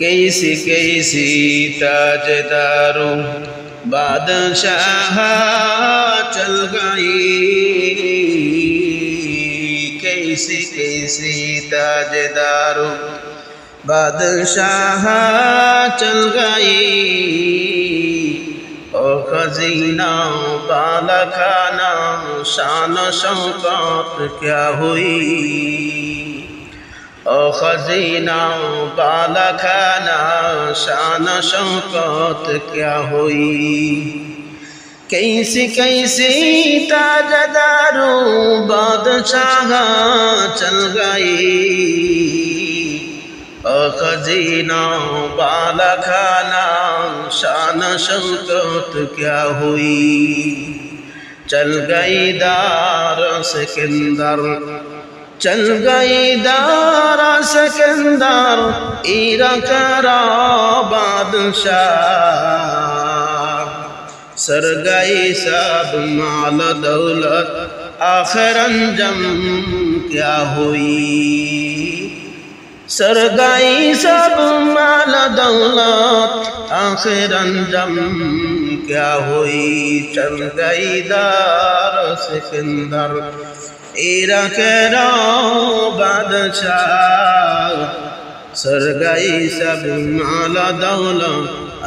कैसी कैसी ताजदारो बादशाह चल गई कैसी कैसी ताजदारो बादशाह चल गई ओ खजीना बाला खाना शान शौकत क्या हुई خزینہ بالا کھانا شان شوقت کیا ہوئی کیسی کیسی تاج دارو بادشاہ چل گئی خزینہ بالا کھانا شان شوقت کیا ہوئی چل گئی دار سکندر چل گئی دارا سکندر ایرک را بادشاہ سر گئی سب مال دولت آخر انجم کیا ہوئی سر گئی سب مال دولت آخر انجم کیا ہوئی چل گئی دار سکندر ইরাকের বাদশাহ সরগাই সব মালা দৌল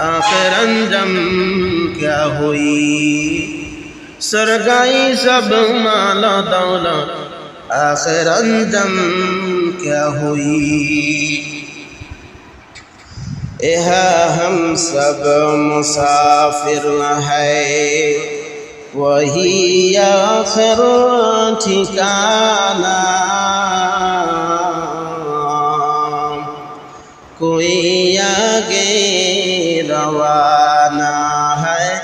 আখের অঞ্জম ক্যা হই সরগাই সব মালা দৌল আখের অঞ্জম ক্যা হই এহা হম সব মুসাফির হ্যায় وهي آخر ঠিকানা کوئی آگے روانہ ہے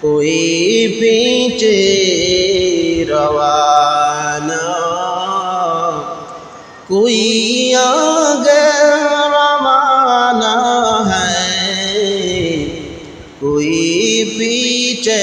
کوئی پیچھے روانہ کوئی آگے कोई पीछे